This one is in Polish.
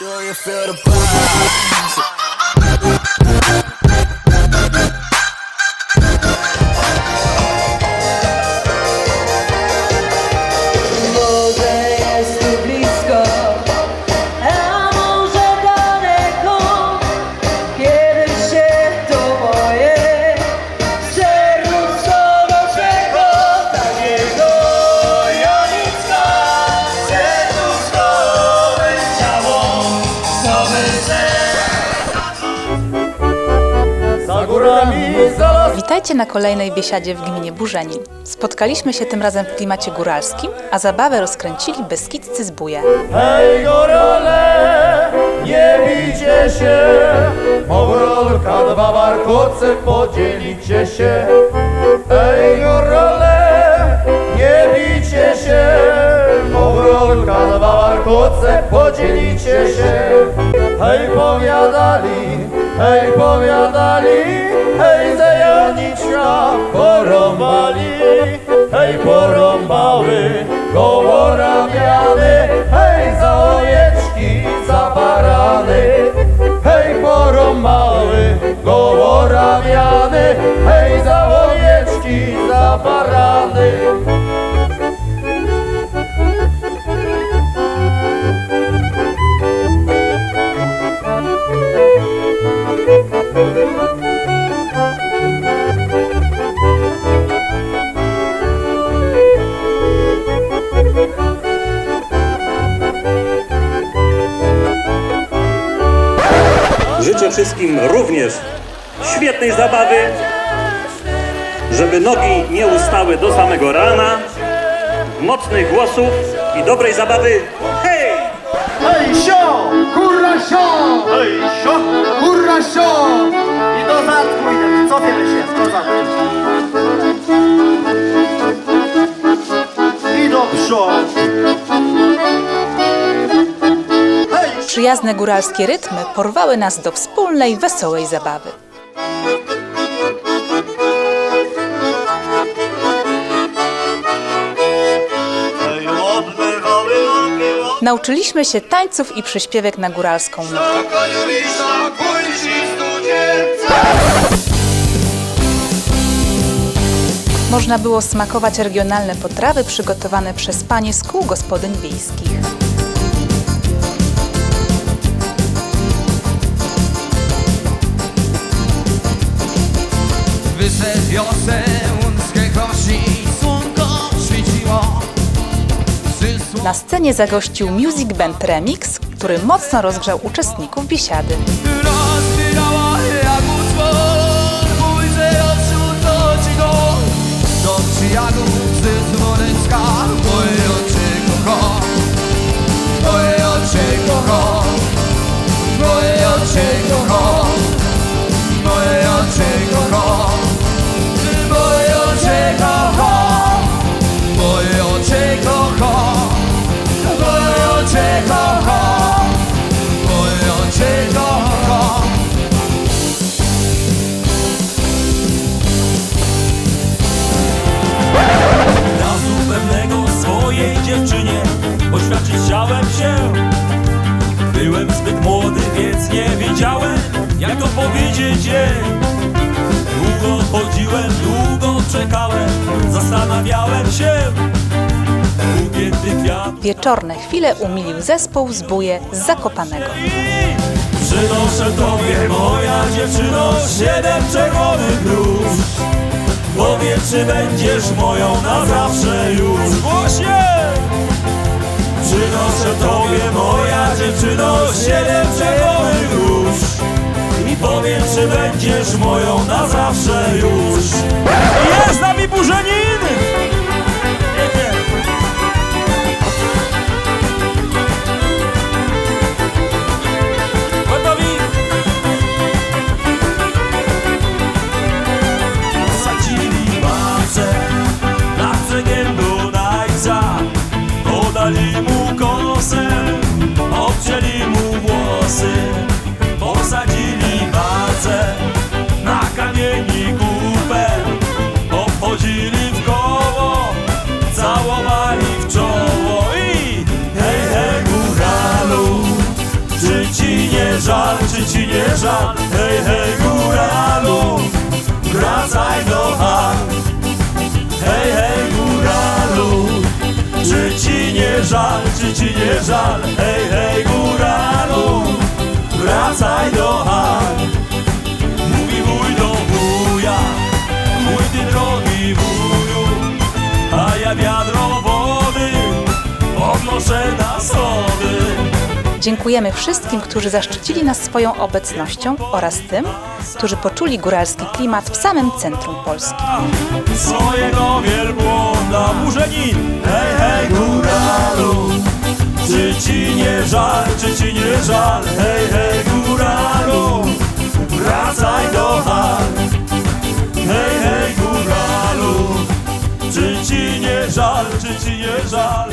Do you feel the vibes? Górami. Witajcie na kolejnej biesiadzie w gminie Burzenin. Spotkaliśmy się tym razem w klimacie góralskim, a zabawę rozkręcili beskidzcy zbóje. Hej, gorole, nie bijcie się, Małrolka, dwa warkoce, podzielicie się. Hej, gorole, nie bijcie się, Małrolka, dwa warkoce, podzielicie się. Hej, powiadali, hej, powiadali, hej, zajoniczka, porąbali, Życzę wszystkim również świetnej zabawy, żeby nogi nie ustały do samego rana, mocnych głosów i dobrej zabawy. Hej! Hej, sio! Kurra, sio! Hej, sio! Kurra, sio! Przyjazne góralskie rytmy porwały nas do wspólnej, wesołej zabawy. Nauczyliśmy się tańców i przyśpiewek na góralską nutę. Można było smakować regionalne potrawy przygotowane przez panie z kół gospodyń wiejskich. Na scenie zagościł Music Band Remix, który mocno rozgrzał uczestników biesiady. jak Do przyjaciół z dzwoneczka młody, więc nie wiedziałem Jak to powiedzieć jej Długo chodziłem, długo czekałem Zastanawiałem się. Wieczorne chwile umilił zespół zbóje z Zakopanego. Przynoszę tobie, moja dziewczyno, siedem czerwonych róż. Powiedz, czy będziesz moją na zawsze już. Głośnie! Przynoszę tobie, moja dziewczyno, siedem czerwonych róż I powiedz, czy będziesz moją na zawsze już Jest z nami Burzenin! Gotowi? Posadzili macę nad brzegiem Dunajca Podali mu czy ci nie żal? Hej, hej, góralu, wracaj do Har. Hej, hej, góralu, czy ci nie żal, czy ci nie żal? Hej, hej, góralu, wracaj do Har. Mówi wuj do wuja, mój ty drogi wuju, a ja wiadro wody podnoszę na schody. Dziękujemy wszystkim, którzy zaszczycili nas swoją obecnością oraz tym, którzy poczuli góralski klimat w samym centrum Polski. swojego wielbłąda hej, hej, góralu. Czy ci nie żal, czy ci nie żal, hej, hej, góralu. Wracaj do Har Hej, hej, góralu. Czy ci nie żal, czy ci nie żal